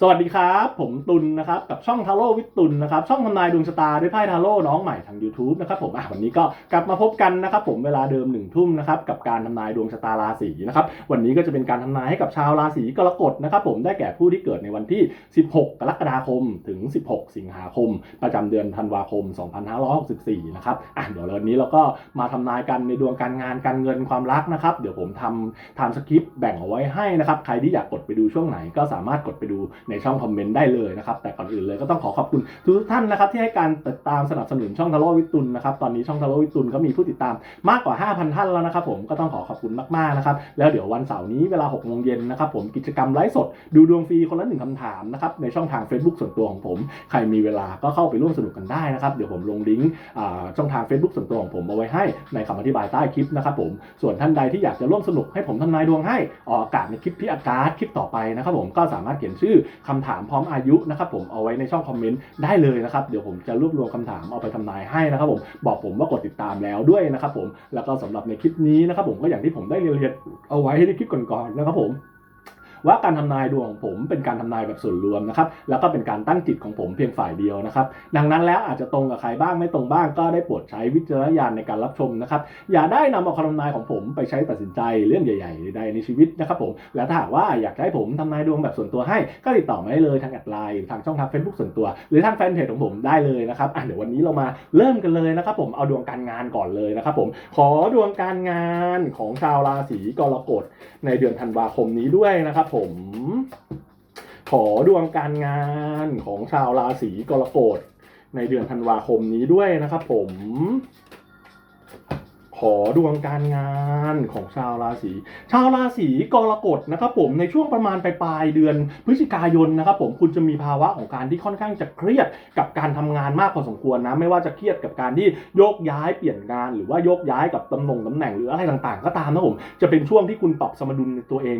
สวัสดีครับ ผมตุลนะครับกับช่องทาโร่วิทตุลนะครับช่องทำนายดวงชะตาด้วยไพ่ทาโร่น้องใหม่ทาง YouTube นะครับผมอะวันนี้ก็กลับมาพบกันนะครับผมเวลาเดิมหนึ่งทุ่มนะครับกับการทำนายดวงชะตาราศีนะครับวันนี้ก็จะเป็นการทำนายให้กับชาวราศีกรกฎนะครับผมได้แก่ผู้ที่เกิดในวันที่ 16 กรกฎาคมถึง 16 สิงหาคม ประจำเดือนธันวาคม 2564นะครับอะเดี๋ยววันนี้เราก็มาทำนายกันในดวงการงานการเงินความรักนะครับเดี๋ยวผมทำทม์สคริปต์แบ่งเอาไว้ให้นะครับใครที่อยากกดไปดูช่วงไหนก็สามารถกดไปดูในช่องคอมเมนต์ได้เลยนะครับ แต่ก่อนอื่นเลยก็ต้องขอขอบคุณทุกท่านนะครับที่ให้การติดตามสนับสนุนช่องทาโร่วิตุลนะครับตอนนี้ช่องทาโร่วิตุลก็มีผู้ติดตามมากกว่า 5,000 ท่านแล้วนะครับผมก็ต้องขอขอบคุณมากๆนะครับแล้วเดี๋ยววันเสาร์นี้เวลา6โมงเย็นนะครับผมกิจกรรมไลฟ์สดดูดวงฟรีคนละหนึ่งคำถามนะครับในช่องทาง Facebook ส่วนตัวของผม ใครมีเวลาก็เข้าไปร่วมสนุกกันได้นะครับเดี๋ยวผมลงลิงก์ช่องทาง Facebook ส่วนตัวของผมเอาไว้ให้ในคำอธิบายใต้คลิปนะครับผมส่วนท่านใดที่อยากจะร่วมสนุกให้ผมทำนายดวงให้ออกอากาศในคลิปพี่อากาศคลิปต่อไปนะครับผมก็สามารถเขียนชื่อคำถามพร้อมอายุนะครับผมเอาไว้ในช่องคอมเมนต์ได้เลยนะครับเดี๋ยวผมจะรวบรวมคำถามเอาไปทำนายให้นะครับผมบอกผมว่ากดติดตามแล้วด้วยนะครับผมแล้วก็สำหรับในคลิปนี้นะครับผมก็อย่างที่ผมได้เรียนเอาไว้ในคลิปก่อนๆนะครับผม ว่าการทำนายดวงของผมเป็นการทำนายแบบส่วนรวมนะครับแล้วก็เป็นการตั้งจิตของผมเพียงฝ่ายเดียวนะครับดังนั้นแล้วอาจจะตรงกับใครบ้างไม่ตรงบ้างก็ได้โปรดใช้วิจารณญาณในการรับชมนะครับอย่าได้นำเอาคำทำนายของผมไปใช้ตัดสินใจเรื่องใหญ่ๆใดในชีวิตนะครับผมและถ้าหากว่าอยากให้ผมทำนายดวงแบบส่วนตัวให้ก็ติดต่อมาได้เลยทางแอดไลน์ทางช่องทาง Facebook ส่วนตัว หรือทางแฟนเพจของผมได้เลยนะครับอะเดี๋ยววันนี้เรามาเริ่มกันเลยนะครับผมเอาดวงการงานก่อนเลยนะครับผมขอดวงการงานของชาวราศีกรกฎในเดือนธันวาคมนี้ด้วยนะครับผม ขอดวงการงานของชาวราศีกรกฎในเดือนธันวาคมนี้ด้วยนะครับผม ขอดวงการงานของชาวราศีชาวราศีกรกฎนะครับผมในช่วงประมาณปลายเดือนพฤศจิกายนนะครับผมคุณจะมีภาวะของการที่ค่อนข้างจะเครียดกับการทำงานมากพอสมควรนะไม่ว่าจะเครียดกับการที่โยกย้ายเปลี่ยนงานหรือว่าโยกย้ายกับตำแหน่งตำแหน่งหรืออะไรต่างๆ ก็ตามนะผมจะเป็นช่วงที่คุณปรับสมดุลในตัวเอง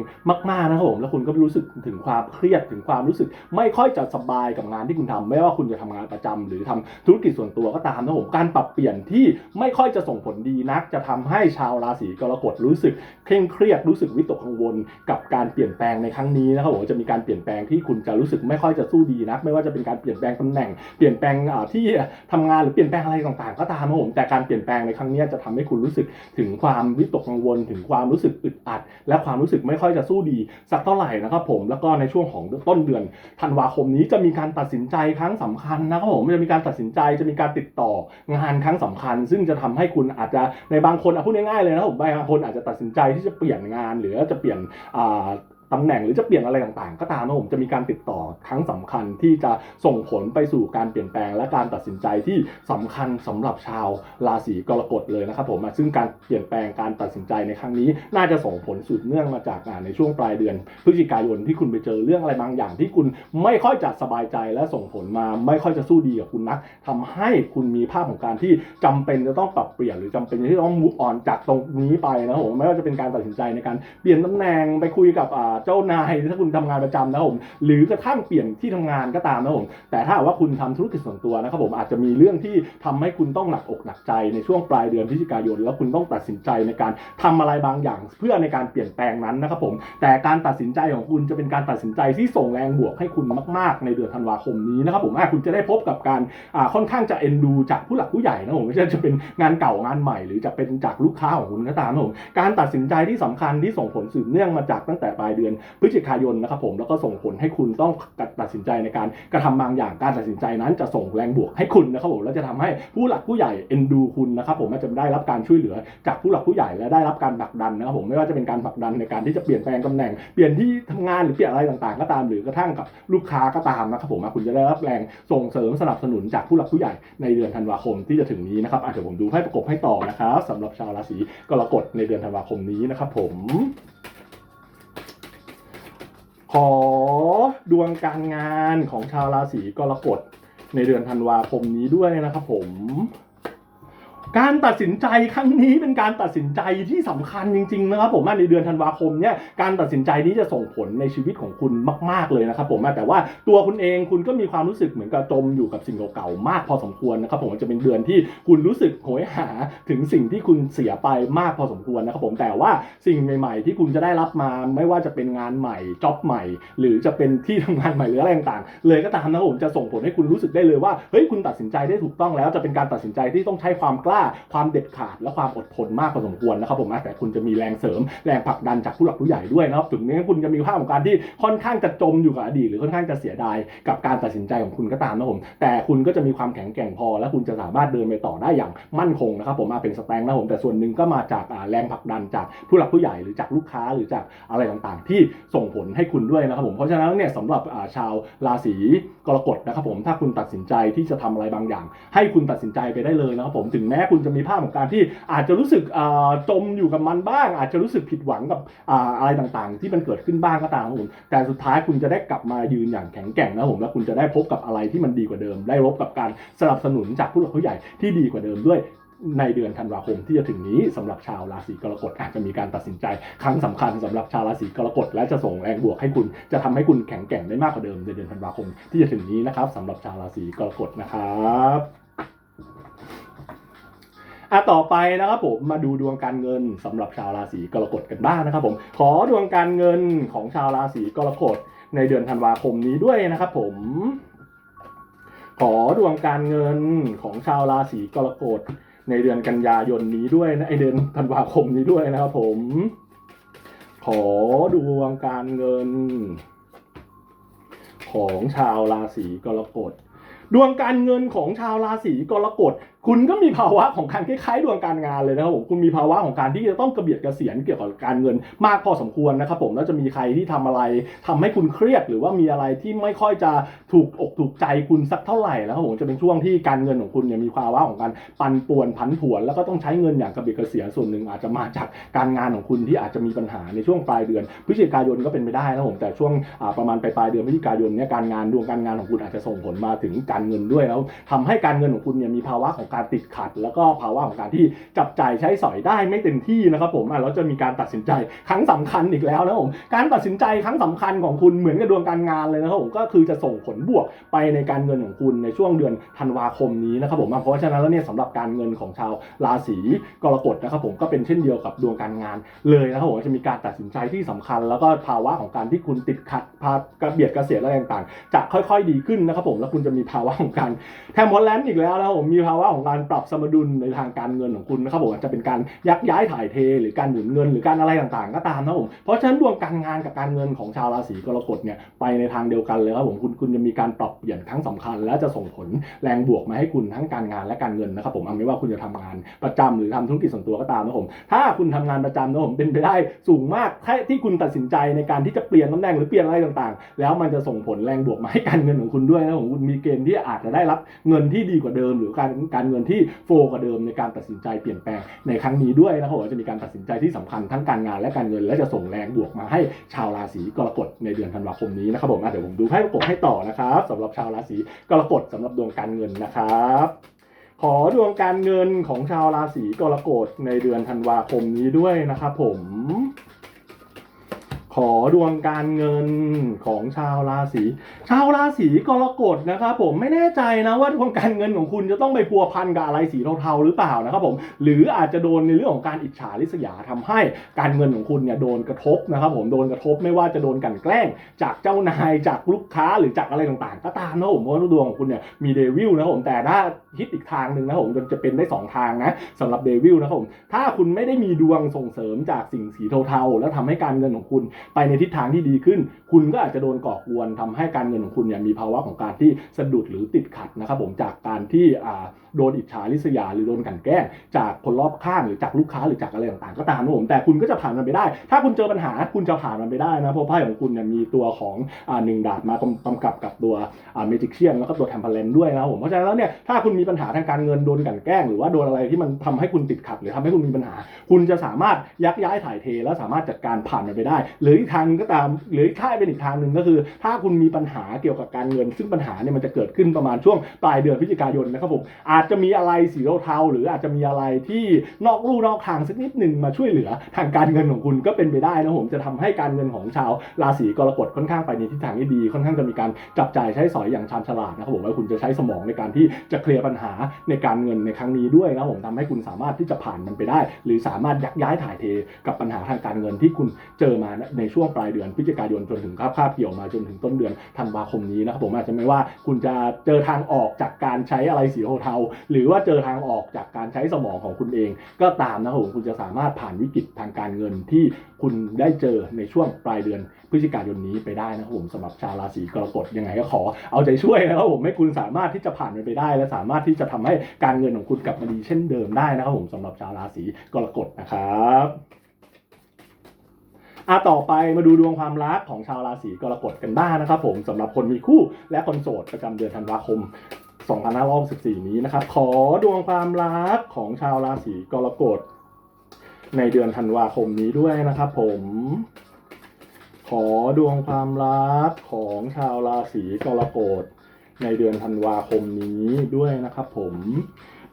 มากๆนะครับผมแล้วคุณก็รู้สึกถึงความเครียดถึงความรู้สึก ไม่ค่อยจะสบายกับงานที่คุณทำไม่ว่าคุณจะทำงานประจำหรือทำธุรกิจส่วนตัวก็ตามนะผมการปรับเปลี่ยนที่ไม่ค่อยจะส่งผลดีนักจะทำให้ชาวราศีกรกฎรู้สึกเคร่งเครียดรู้สึกวิตกกังวลกับการเปลี่ยนแปลงในครั้งนี้นะครับผมจะมีการเปลี่ยนแปลงที่คุณจะรู้สึกไม่ค่อยจะสู้ดีนัก ไม่ว่าจะเป็นการเปลี่ยนแปลงตำแหน่ง เปลี่ยนแปลงที่ทำงานหรือเปลี่ยนแปลงอะไรต่างๆ ก็ตามนะครับผมแต่การเปลี่ยนแปลงในครั้งนี้จะทำให้คุณรู้สึกถึงความวิตกกังวล ถึงความรู้สึกอึดอัด และความรู้สึกไม่ค่อยจะสู้ดี สักเท่าไหร่นะครับผมแล้วก็ในช่วงของต้นเดือนธันวาคมนี้จะมีการตัดสินใจครั้งสำคัญนะครับผมจะมีการตัดสินใจจะมีการติดต่องานครั้งสำคัญ ซึ่งจะทำให้คุณอาจจะในในบางคนอะพูดง่ายๆเลยนะผมบางคนอาจจะตัดสินใจที่จะเปลี่ยนงาน หรือจะเปลี่ยนอ่า ตำแหน่งหรือจะเปลี่ยนอะไรต่างๆ ก็ตามนะผมจะมีการติดต่อครั้งสำคัญที่จะส่งผลไปสู่การเปลี่ยนแปลงและการตัดสินใจที่สำคัญสำหรับชาวราศีกรกฎเลยนะครับผมซึ่งการเปลี่ยนแปลงการตัดสินใจในครั้งนี้ น่าจะส่งผลสืบเนื่องมาจากงานในช่วงปลายเดือน พฤศจิกายนที่คุณไปเจอเรื่องอะไรบางอย่าง ที่คุณไม่ค่อยจะสบายใจและส่งผลมาไม่ค่อยจะสู้ดีกับคุณนักทำให้คุณมีภาพของการที่จำเป็นจะต้องปรับเปลี่ยนหรือจำเป็นที่ต้องมุกออนจากตรงนี้ไปนะครับผมไม่ว่าจะเป็นการตัดสินใจในการเปลี่ยนตำแหน่งไปคุยกับอ่าเจ้านายถ้าคุณทำงานประจำนะครับผมหรือกระทั่งเปลี่ยนที่ทำงานก็ตามนะครับผมแต่ถ้าว่าคุณทำธุรกิจส่วนตัวนะครับผมอาจจะมีเรื่องที่ทำให้คุณต้องหนักอกหนักใจในช่วงปลายเดือนพฤศจิกายน แล้วคุณต้องตัดสินใจในการทำอะไรบางอย่าง เพื่อในการเปลี่ยนแปลงนั้นนะครับผมแต่การตัดสินใจของคุณจะเป็นการตัดสินใจที่ส่งแรงบวกให้คุณมาก ๆ ในเดือนธันวาคมนี้นะครับผมคุณจะได้พบกับการค่อนข้างจะเอ็นดูจากผู้หลักผู้ใหญ่นะผมไม่ใช่จะเป็นงานเก่างานใหม่ หรือจะเป็นจากลูกค้าของคุณก็ตามนะผมการตัดสินใจที่สำคัญที่ส่งผลสืบเนื่องมาจากตั้งแต่ปลายเดือนพฤศจิกายนนะครับผมแล้วก็ส่งผลให้คุณต้องตัดสินใจในการกระทำบางอย่างการตัดสินใจนั้นจะส่งแรงบวกให้คุณนะครับผมแล้วจะทำให้ผู้หลักผู้ใหญ่เอ็นดูคุณนะครับผมและจะได้รับการช่วยเหลือจากผู้หลักผู้ใหญ่และได้รับการผลักดันนะครับผมไม่ว่าจะเป็นการผลักดันในการที่จะเปลี่ยนแปลงตำแหน่งเปลี่ยนที่ทำงานหรือเปลี่ยนอะไรต่างๆ ก็ตามหรือกระทั่งกับลูกค้าก็ตามนะครับผมคุณจะได้รับแรงส่งเสริมสนับสนุนจากผู้หลักผู้ใหญ่ในเดือนธันวาคมที่จะถึงนี้นะครับอาจจะเดี๋ยวผมดูให้ประกบให้ต่อนะครับสำหรับชาวราศีกรกฎในเดือนธันวาคมนี้นะครับผม ขอดวงการงานของชาวราศีกรกฎในเดือนธันวาคมนี้ด้วยนะครับผม การตัดสินใจครั้งนี้เป็นการตัดสินใจที่สำคัญจริงๆนะครับผมในเดือนธันวาคมเนี่ยการตัดสินใจนี้จะส่งผลในชีวิตของคุณมาก ๆเลยนะครับผมแต่ว่าตัวคุณเองคุณก็มีความรู้สึกเหมือนกับจมอยู่กับสิ่งเก่าๆมากพอสมควรนะครับผมจะเป็นเดือนที่คุณรู้สึกโหยหาถึงสิ่งที่คุณเสียไปมากพอสมควรนะครับผมแต่ว่าสิ่งใหม่ ๆ ที่คุณจะได้รับมาไม่ว่าจะเป็นงานใหม่จ็อบใหม่ หรือจะเป็นที่ทำงานใหม่หรืออะไรต่างๆ เลยก็ตามนะครับผมจะส่งผลให้คุณรู้สึกได้เลยว่าเฮ้ยคุณตัดสินใจได้ถูกต้องแล้วจะเป็นการตัดสินใจที่ต้องใช้ความกล้าความเด็ดขาดและความอดทนมากพอสมควรนะครับผมแต่คุณจะมีแรงเสริมแรงผลักดันจากผู้หลักผู้ใหญ่ด้วยนะครับถึงแม้คุณจะมีภาพของการที่ค่อนข้างจะจมอยู่กับอดีตหรือค่อนข้างจะเสียดายกับการตัดสินใจของคุณก็ตามนะครับผม แต่คุณก็จะมีความแข็งแกร่งพอ และคุณจะสามารถเดินไปต่อได้อย่างมั่นคงนะครับผมมาเป็นสแตงนะครับผมแต่ส่วนหนึ่งก็มาจากแรงผลักดันจากผู้หลักผู้ใหญ่หรือจากลูกค้าหรือจากอะไรต่างๆ ที่ส่งผลให้คุณด้วยนะครับผมเพราะฉะนั้นเนี่ยสำหรับชาวราศีกรกฎนะครับผมถ้าคุณตัดสินใจที่จะทำอะไรบางอย่าง ให้คุณตัดสินใจไปได้เลยนะครับผมถึงแม้คุณุณจะมีภาพของการที่อาจจะรู้สึกจมอยู่กับมันบ้าง อาจจะรู้สึกผิดหวังกับอะไรต่างๆ ที่มันเกิดขึ้นบ้างก็ตามครับผมแต่สุดท้ายคุณจะได้กลับมายืนอย่างแข็งแกร่งนะผมและคุณจะได้พบกับอะไรที่มันดีกว่าเดิม ได้พบกับการสนับสนุนจากผู้หลักผู้ใหญ่ที่ดีกว่าเดิมด้วยในเดือนธันวาคมที่จะถึงนี้สำหรับชาวราศีกรกฎอาจจะมีการตัดสินใจครั้งสำคัญสำหรับชาวราศีกรกฎและจะส่งแรงบวกให้คุณจะทำให้คุณแข็งแกร่งได้มากกว่าเดิมในเดือนธันวาคมที่จะถึงนี้นะครับสำหรับชาวราศีกรกฎนะครับ อะต่อไปนะครับผมมาดูดวงการเงินสำหรับชาวราศีกรกฎกันบ้างนะครับผมขอดวงการเงินของชาวราศีกรกฎในเดือนธันวาคมนี้ด้วยนะครับผมขอดวงการเงินของชาวราศีกรกฎในเดือนกันยายนนี้ด้วยนะไอเดือนธันวาคมนี้ด้วยนะครับผม ขอดวงการเงิน ของชาวราศีกรกฎดวงการเงินของชาวราศีกรกฎ คุณก็มีภาวะของการคล้ายๆดวงการงานเลยนะครับผมคุณมีภาวะของการที่จะต้องกระเบียดกระเสียนเกี่ยวกับการเงินมากพอสมควรนะครับผมแล้วจะมีใครที่ทำอะไรทำให้คุณเครียดหรือว่ามีอะไรที่ไม่ค่อยจะถูกอกถูกใจคุณสักเท่าไหร่แล้วครับผมจะเป็นช่วงที่การเงินของคุณเนี่ยมีภาวะของการปั่นป่วนผันผวน แล้วก็ต้องใช้เงินอย่างกระเบียดกระเสียนส่วนหนึ่งอาจจะมาจากการงานของคุณที่อาจจะมีปัญหาในช่วงปลายเดือนพฤศจิกายนก็เป็นไปได้นะผมแต่ช่วงประมาณปลายๆเดือนพฤศจิกายนเนี่ยการงานดวงการงานของคุณอาจจะส่งผลมาถึงการเงินด้วยแล้วทำให้การเงินของคุณเนี่ยมีภาวะของการติดขัด แล้วก็ภาวะของการที่จับจ่ายใช้สอยได้ไม่เต็มที่นะครับผมอะแล้วจะมีการตัดสินใจครั้งสำคัญอีกแล้วนะครับผมการตัดสินใจครั้งสำคัญของคุณเหมือนกับดวงการงานเลยนะครับผมก็คือจะส่งผลบวกไปในการเงินของคุณในช่วงเดือนธันวาคมนี้นะครับผมเพราะฉะนั้นแล้วเนี่ยสำหรับการเงินของชาวราศีกรกฎนะครับผมก็เป็นเช่นเดียวกับดวงการงานเลยนะครับผมจะมีการตัดสินใจที่สำคัญ แล้วก็ภาวะของการที่คุณติดขัดพากระเบียดกระเสียอะไรต่างๆ จะค่อยๆดีขึ้นนะครับผมแล้วคุณจะมีภาวะของการแทมพอลแลนด์อีกแล้วนะครับผมมีภาวะของการปรับสมดุลในทางการเงินของคุณนะครับผมอาจจะเป็นการยักย้ายถ่ายเท หรือการหมุนเงินหรือการอะไรต่างๆ ก็ตามนะผมเพราะฉะนั้นดวงการงานกับการเงินของชาวราศีกรกฎเนี่ยไปในทางเดียวกันเลยครับผมคุณคุณจะมีการปรับเปลี่ยนครั้งสำคัญ และจะส่งผลแรงบวกมาให้คุณทั้งการงานและการเงินนะครับผมไม่ว่าคุณจะทำงานประจำหรือทำธุรกิจส่วนตัวก็ตามนะผมถ้าคุณทำงานประจำนะผมเป็นไปได้สูงมากถ้าที่คุณตัดสินใจในการที่จะเปลี่ยนตำแหน่งหรือเปลี่ยนอะไรต่างๆ แล้วมันจะส่งผลแรงบวกมาให้การเงินของคุณด้วยนะผมคุณมีเกณฑ์ที่อาจจะได้รับเงินที่ดีกว่าเดิม หรือการการเงินที่โฟกว่าเดิมในการตัดสินใจเปลี่ยนแปลงในครั้งนี้ด้วยนะครับจะมีการตัดสินใจที่สำคัญทั้งการงานและการเงิน และจะส่งแรงบวกมาให้ชาวราศีกรกฎในเดือนธันวาคมนี้นะครับผมเดี๋ยวผมดูไพ่ประกบให้ต่อนะครับสำหรับชาวราศีกรกฎสำหรับดวงการเงินนะครับขอดวงการเงินของชาวราศีกรกฎในเดือนธันวาคมนี้ด้วยนะครับผม ขอดวงการเงินของชาวราศีชาวราศีกรกฎนะครับผมไม่แน่ใจนะว่าดวงการเงินของคุณจะต้องไปพัวพันกับอะไรสีเทาๆหรือเปล่านะครับผมหรืออาจจะโดนในเรื่องของการอิจฉาริษยาทำให้การเงินของคุณเนี่ยโดนกระทบนะครับผมโดนกระทบไม่ว่าจะโดนกันแกล้ง จากเจ้านายจากลูกค้าหรือจากอะไรต่างๆก็ตามนะผมเพราะว่าดวงของคุณเนี่ยมีเดวิลนะครับผมแต่ถ้าคิดอีกทางหนึ่งนะครับผมจะเป็นได้สองทางนะสำหรับเดวิลนะครับผมถ้าคุณไม่ได้มีดวงส่งเสริมจากสิ่งสีเทาๆแล้วทำให้การเงินของคุณไปในทิศทางที่ดีขึ้น คุณก็อาจจะโดนก่อกวนทำให้การเงินของคุณเนี่ยมีภาวะของการที่สะดุดหรือติดขัดนะครับผมจากการที่อ่าโดนอิจฉาริษยาหรือโดนกันแกล้งจากคนรอบข้างหรือจากลูกค้าหรือจากอะไรต่างๆ ก็ตามนะผมแต่คุณก็จะผ่านมันไปได้ ถ้าคุณเจอปัญหาคุณจะผ่านมันไปได้นะเพราะไพ่ของคุณเนี่ยมีตัวของอ่าหนึ่งดาบมากำกับกับตัวอ่าเมจิกเชียนแล้วก็ตัวแทมเพลนด้วยนะครับผมเพราะฉะนั้นแล้วเนี่ยถ้าคุณมีปัญหาทางการเงินโดนกันแกล้ง หรือว่าโดนอะไรที่มันทำให้คุณติดขัด หรือทำให้คุณมีปัญหา คุณจะสามารถยักย้ายถ่ายเท และสามารถจัดการผ่านมันไปได้หรืรืออีกทางก็ตามหรือถ้ายเป็นอีกทางหนึ่งก็คือ ถ้าคุณมีปัญหาเกี่ยวกับการเงิน ซึ่งปัญหาเนี่ยมันจะเกิดขึ้นประมาณช่วงปลายเดือนพฤศจิกายนนะครับผมอาจจะมีอะไรสีเทาหรืออาจจะมีอะไรที่นอกลู่นอกทางสักนิดหนึ่งมาช่วยเหลือทางการเงินของคุณก็เป็นไปได้นะผมจะทำให้การเงินของชาวราศีกรกฎค่อนข้างไปในทิศทางที่ดีค่อนข้างจะมีการจับจ่ายใช้สอยอย่างชาญฉลาดนะครับผมว่าคุณจะใช้สมองในการที่จะเคลียร์ปัญหาในการเงินในครั้งนี้ด้วยนะผมทำให้คุณสามารถที่จะผ่านมันไปได้ หรือสามารถยักย้ายถ่ายเทกับปัญหาทางการเงินที่คุณเจอมาในในช่วงปลายเดือนพฤศจิกายนจนถึงคาบคาบเกี่ยวมาจนถึงต้นเดือนธันวาคมนี้นะครับผมอาจจะไม่ว่าคุณจะเจอทางออกจากการใช้อะไรสีเทาๆหรือว่าเจอทางออกจากการใช้สมองของคุณเอง ก็ตามนะครับผมคุณจะสามารถผ่านวิกฤตทางการเงินที่คุณได้เจอในช่วงปลายเดือนพฤศจิกายนนี้ไปได้นะครับผมสำหรับชาวราศีกรกฎยังไงก็ขอเอาใจช่วยนะครับผมให้คุณสามารถที่จะผ่านมันไปได้ และสามารถที่จะทำให้การเงินของคุณกลับมาดีเช่นเดิมได้นะครับผมสำหรับชาวราศีกรกฎนะครับ อะต่อไปมาดูดวงความรักของชาวราศีกรกฎกันบ้างนะครับผมสำหรับคนมีคู่และคนโสดประจำเดือนธันวาคม2564 นี้นะครับ ขอดวงความรักของชาวราศีกรกฎในเดือนธันวาคมนี้ด้วยนะครับผม ขอดวงความรักของชาวราศีกรกฎในเดือนธันวาคมนี้ด้วยนะครับผม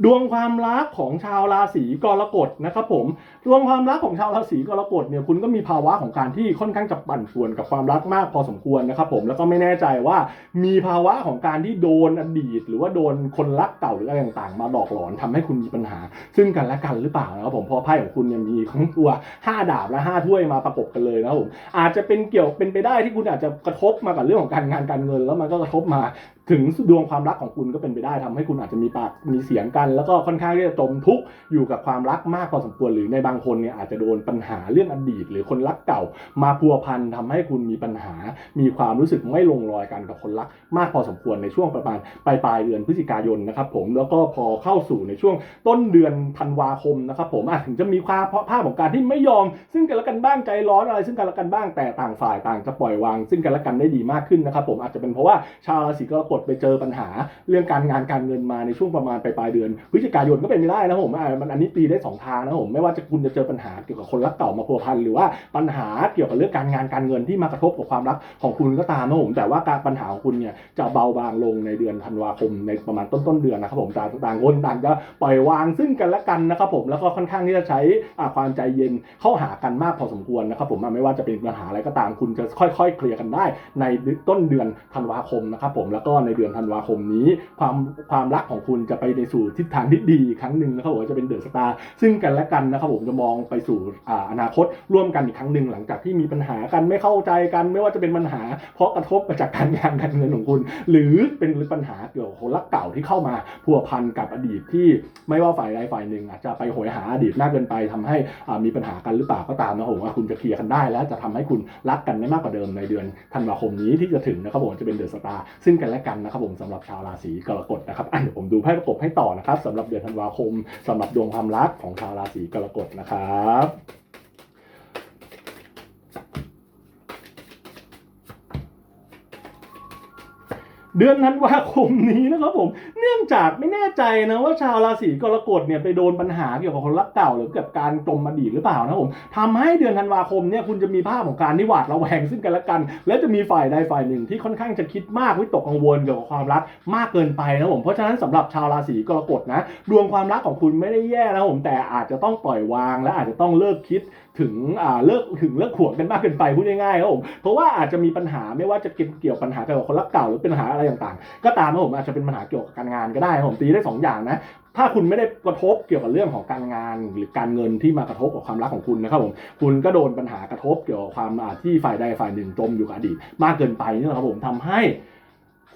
ดวงความรักของชาวราศีกรกฎนะครับผมดวงความรักของชาวราศีกรกฎเนี่ยคุณก็มีภาวะของการที่ค่อนข้างจะปั่นป่วนกับความรักมากพอสมควรนะครับผมแล้วก็ไม่แน่ใจว่ามีภาวะของการที่โดนอดีต หรือว่าโดนคนรักเก่าหรืออะไรต่างๆ มาหลอกหลอนทำให้คุณมีปัญหา ซึ่งกันและกันหรือเปล่านะครับผมเพราะไพ่ของคุณเนี่ยมีทั้งตัว 5 ดาบและ 5 ถ้วยมาประกบกันเลยนะครับผมอาจจะเป็นเกี่ยวเป็นไปได้ที่คุณอาจจะกระทบมากับเรื่องของการงานการเงิน แล้วมันก็กระทบมาถึงดวงความรักของคุณก็เป็นไปได้ทำให้คุณอาจจะมีปากมีเสียงกัน แล้วก็ค่อนข้างที่จะจมทุกข์อยู่กับความรักมากพอสมควรหรือในบางคนเนี่ยอาจจะโดนปัญหาเรื่องอดีต หรือคนรักเก่ามาพัวพันทำให้คุณมีปัญหา มีความรู้สึกไม่ลงรอยกันกับคนรักมากพอสมควรในช่วงประมาณปลายปลายเดือนพฤศจิกายนนะครับผมแล้วก็พอเข้าสู่ในช่วงต้นเดือนธันวาคมนะครับผมอาจถึงจะมีความภาพของการที่ไม่ยอม ซึ่งกันและกันบ้างใจร้อนอะไร ซึ่งกันและกันบ้างแต่ต่างฝ่ายต่างจะปล่อยวาง ซึ่งกันและกันได้ดีมากขึ้นนะครับผมอาจจะเป็นเพราะว่าชาวราศีกรกฎไปเจอปัญหาเรื่องการงานการเงินมาในช่วงประมาณปลายปลายเดือนพฤศจิกายนก็เป็นไม่ได้นะผมอ่ามันอันนี้ตีได้สองทางนะผมไม่ว่าจะคุณจะเจอปัญหาเกี่ยวกับคนรักเก่ามาพัวพันหรือว่าปัญหาเกี่ยวกับเรื่องการงานการเงินที่มากระทบกับความรักของคุณก็ตามนะผมแต่ว่าการปัญหาของคุณเนี่ยจะเบาบางลงในเดือนธันวาคมในประมาณต้นต้นเดือนนะครับผมต่างต่างคนต่างจะปล่อยวางซึ่งกันและกันนะครับผมแล้วก็ค่อนข้างที่จะใช้ความใจเย็นเข้าหากันมากพอสมควรนะครับผมไม่ว่าจะเป็นปัญหาอะไรก็ตามคุณจะค่อย ๆ เคลียร์กันได้ในต้นเดือนธันวาคมนะครับผมแล้วก็ในเดือนธันวาคมนี้ ความความรักของคุณจะไปในสู่ทิศทางที่ดีอีกครั้งหนึ่งนะครับผมจะเป็นเดอะสตาร์ซึ่งกันและกันนะครับผมจะมองไปสู่อาอนาคตร่วมกันอีกครั้งหนึ่งหลังจากที่มีปัญหากันไม่เข้าใจกัน ไม่ว่าจะเป็นปัญหา เพราะกระทบมาจากการงานการเงินของคุณ หรือเป็นปัญหาเกี่ยวกับคนรักเก่าที่เข้ามาพัวพันกับอดีตที่ไม่ว่าฝ่ายใดฝ่ายหนึ่งอาจจะไปโหยหาอดีตมากเกินไปทำให้มีปัญหากันหรือเปล่าก็ตามนะครับผมว่าคุณจะเคลียร์กันได้ และจะทำให้คุณรักกันได้มากกว่าเดิมในเดือนธันวาคมนี้ที่จะถึงนะครับผมจะเป็นเดอะสตาร์ซึ่งกันและกันนะครับผมสำหรับชาวราศีกรกฎนะครับอะเดี๋ยวผมดูไพ่ประกบให้ต่อนะครับสำหรับเดือนธันวาคมสำหรับดวงความรักของชาวราศีกรกฎนะครับ เดือนธันวาคมนี้นะครับผม เนื่องจากไม่แน่ใจนะว่าชาวราศีกรกฎเนี่ยไปโดนปัญหาเกี่ยวกับคนรักเก่าหรือเกี่ยวกับการจมอดีตหรือเปล่านะครับผมทำให้เดือนธันวาคมเนี่ยคุณจะมีภาพของการที่หวาดระแวงซึ่งกันและกัน และจะมีฝ่ายใดฝ่ายหนึ่งที่ค่อนข้างจะคิดมากวิตกกังวลเกี่ยวกับความรักมากเกินไปนะครับผมเพราะฉะนั้นสำหรับชาวราศีกรกฎนะดวงความรักของคุณไม่ได้แย่นะครับผมแต่อาจจะต้องปล่อยวาง และอาจจะต้องเลิกคิด ถึงอ่าเลิกถึงเลิกขวงกันมากเกินไปพูดง่ายๆครับผมเพราะว่าอาจจะมีปัญหาไม่ว่าจะเกี่ยวปัญหาเกี่ยวกับคนรักเก่าหรือปัญหาอะไรต่างๆ ก็ตามครับผมอาจจะเป็นปัญหาเกี่ยวกับการงานก็ได้ผมตีได้สองอย่างนะถ้าคุณไม่ได้กระทบเกี่ยวกับเรื่องของการงานหรือการเงินที่มากระทบกับความรักของคุณนะครับผมคุณก็โดนปัญหากระทบเกี่ยวกับความที่ฝ่ายใดฝ่ายหนึ่งจมอยู่กับอดีตมากเกินไปนี่นะครับผมทำให้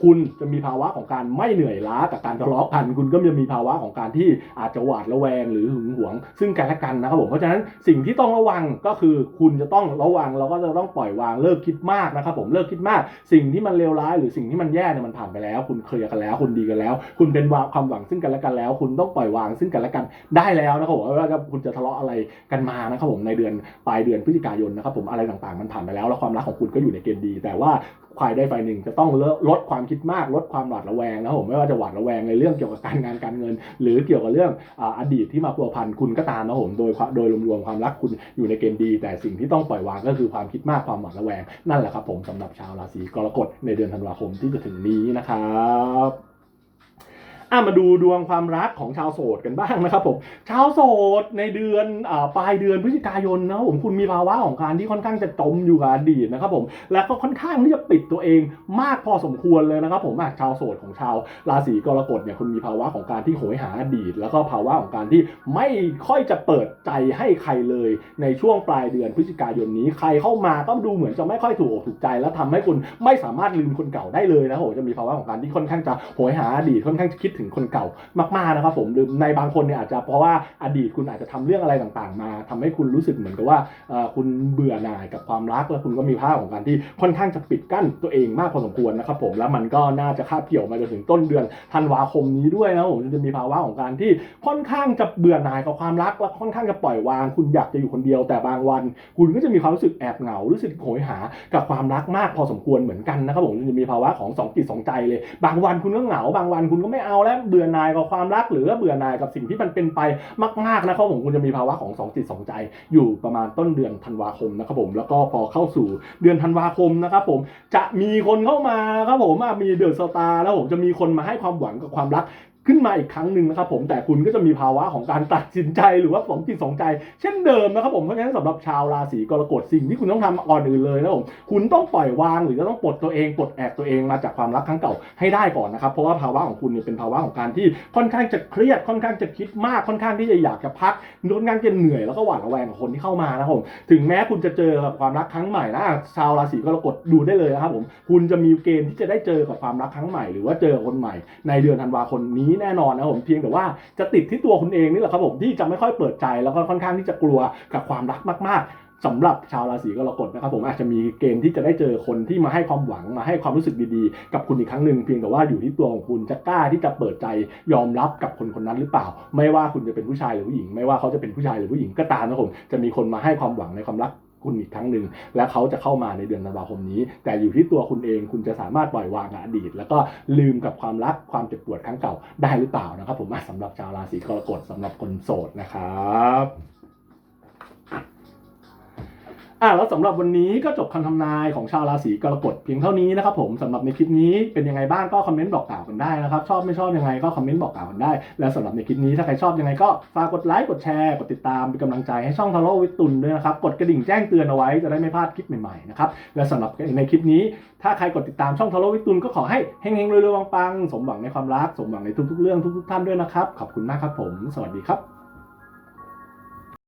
คุณจะมีภาวะของการไม่เหนื่อยล้ากับการทะเลาะกัน คุณก็จะมีภาวะของการที่อาจจะหวาดระแวงหรือหึงหวง ซึ่งกันและกันนะครับผมเพราะฉะนั้นสิ่งที่ต้องระวังก็คือคุณจะต้องระวังแล้วก็จะต้องปล่อยวางเลิกคิดมากนะครับผมเลิกคิดมาก สิ่งที่มันเลวร้ายหรือสิ่งที่มันแย่เนี่ยมันผ่านไปแล้ว คุณเคลียร์กันแล้ว คุณดีกันแล้ว คุณเป็นความหวังซึ่งกันและกันแล้ว คุณต้องปล่อยวางซึ่งกันและกันได้แล้วนะครับผมไม่ว่าคุณจะทะเลาะอะไรกันมานะครับผมในเดือนปลายเดือนพฤศจิกายนนะครับผมอะไรต่างๆมันผ่านไปแล้วแล้วความรักของคุณก็อยู่ในเกณฑ์ดี แต่ว่า ฝ่ายใดฝ่ายหนึ่งจะต้องลดความคิดมากลดความหวาดระแวงนะครับผมไม่ว่าจะหวาดระแวงในเรื่องเกี่ยวกับการงานการเงิน หรือเกี่ยวกับเรื่องอดีตที่มาพัวพันคุณก็ตามนะครับผมโดยโดยรวมๆความรักคุณอยู่ในเกณฑ์ดี แต่สิ่งที่ต้องปล่อยวางก็คือความคิดมากความหวาดระแวงนั่นแหละครับผมสำหรับชาวราศีกรกฎในเดือนธันวาคมที่จะถึงนี้นะครับ อะมาดูดวงความรักของชาวโสดกันบ้างนะครับผมชาวโสดในเดือนอปลายเดือนพฤศจิกายนนะผมคุณมีภาวะของการที่ค่อนข้างจะจมอยู่กับอดีตนะครับผมและก็ค่อนข้างที่จะปิดตัวเองมากพอสมควรเลยนะครับผมชาวโสดของชาวราศีกรกฎเนี่ยคุณมีภาวะของการที่โหยหาอดีต แล้วก็ภาวะของการที่ไม่ค่อยจะเปิดใจให้ใครเลยในช่วงปลายเดือนพฤศจิกายนนี้ใครเข้ามาก็ดูเหมือนจะไม่ค่อยถูกอกถูกใจ แล้วทำให้คุณไม่สามารถลืมคนเก่าได้เลยนะครับผมจะมีภาวะของการที่ค่อนข้างจะโหยหาอดีตค่อนข้างจะคิดถึงคนเก่ามากๆนะครับผมหรือในบางคนเนี่ยอาจจะเพราะว่าอดีตคุณอาจจะทำเรื่องอะไรต่างๆ มาทำให้คุณรู้สึกเหมือนกับว่าคุณเบื่อหน่ายกับความรักแล้วคุณก็มีภาวะของการที่ค่อนข้างจะปิดกั้นตัวเองมากพอสมควรนะครับผมแล้วมันก็น่าจะคาบเกี่ยวมาจนถึงต้นเดือนธันวาคมนี้ด้วยนะผมจะมีภาวะของการที่ค่อนข้างจะเบื่อหน่ายกับความรักและค่อนข้างจะปล่อยวาง คุณอยากจะอยู่คนเดียว แต่บางวัน คุณก็จะมีความรู้สึกแอบเหงารู้สึกโหยหากับความรักมากพอสมควรเหมือนกันนะครับผมจะมีภาวะของสองจิตสองใจเลย บางวันคุณก็เหงาบางวันคุณก็ไม่เอาแล้วเบื่อหน่ายกับความรักหรือเบื่อหน่ายกับสิ่งที่มันเป็นไปมากๆนะครับผมคุณจะมีภาวะของสองจิตสองใจ อยู่ประมาณต้นเดือนธันวาคมนะครับผมแล้วก็พอเข้าสู่เดือนธันวาคมนะครับผมจะมีคนเข้ามาครับผมมีเดือดสตาร์แล้วผมจะมีคนมาให้ความหวังกับความรัก ขึ้นมาอีกครั้งหนึ่งนะครับผมแต่คุณก็จะมีภาวะของการตัดสินใจหรือว่าสองจิตสองใจ เช่นเดิมนะครับผมเพราะฉะนั้นสำหรับชาวราศีกรกฎสิ่งที่คุณต้องทำก่อนอื่นเลยนะผมคุณต้องปล่อยวางหรือจะต้องปลดตัวเองปลดแอกตัวเองมาจากความรักครั้งเก่าให้ได้ก่อนนะครับเพราะว่าภาวะของคุณเนี่ยเป็นภาวะของการที่ค่อนข้างจะเครียดค่อนข้างจะคิดมากค่อนข้างที่จะอยากจะพักค่อนข้างจะเหนื่อยแล้วก็หวาดระแวงกับคนที่เข้ามานะครับผมถึงแม้คุณจะเจอกับความรักครั้งใหม่นะชาวราศีกรกฎดูได้เลยนะครับผมคุณจะมีเกณฑ์ที่จะได้เจอกับความรักครั้งใหม่ หรือว่าเจอคนใหม่ ในเดือนธันวาคมนี้แน่นอนนะผมเพียงแต่ว่าจะติดที่ตัวคุณเองนี่แหละครับผมที่จะไม่ค่อยเปิดใจแล้วก็ค่อนข้างที่จะกลัวกับความรักมาก ๆสำหรับชาวราศีกรกฎนะครับผมอาจจะมีเกณฑ์ที่จะได้เจอคนที่มาให้ความหวังมาให้ความรู้สึกดีๆ กับคุณอีกครั้งหนึ่งเพียงแต่ว่าอยู่ที่ตัวของคุณจะกล้าที่จะเปิดใจยอมรับกับคนคนนั้นหรือเปล่า ไม่ว่าคุณจะเป็นผู้ชายหรือผู้หญิง ไม่ว่าเขาจะเป็นผู้ชายหรือผู้หญิงก็ตามนะครับผมจะมีคนมาให้ความหวังในความรัก คุณอีกครั้งหนึ่งและเขาจะเข้ามาในเดือนธันวาคมนี้ แต่อยู่ที่ตัวคุณเองคุณจะสามารถปล่อยวางอดีต แล้วก็ลืมกับความรักความเจ็บปวดครั้งเก่าได้หรือเปล่านะครับ ผมอะสำหรับชาวราศีกรกฎสำหรับคนโสดนะครับ อะแล้วสำหรับวันนี้ก็จบคำทำนายของชาวราศีกรกฎเพียงเท่านี้นะครับผมสำหรับในคลิปนี้เป็นยังไงบ้างก็คอมเมนต์บอกกล่าวกันได้นะครับ ชอบไม่ชอบยังไงก็คอมเมนต์บอกกล่าวกันได้ และสำหรับในคลิปนี้ถ้าใครชอบยังไงก็ฝากกดไลค์กดแชร์กดติดตามเป็นกำลังใจให้ช่องทาโร่วิตุนด้วยนะครับกดกระดิ่งแจ้งเตือนเอาไว้จะได้ไม่พลาดคลิปใหม่ๆนะครับและสำหรับในคลิปนี้ ถ้าใครกดติดตามช่องทาโร่วิตุนก็ขอให้เฮงๆรวยๆปังๆสมหวังในความรักสมหวังในทุกๆเรื่องทุกๆท่านด้วยนะครับขอบคุณมากครับผม สวัสดีครับ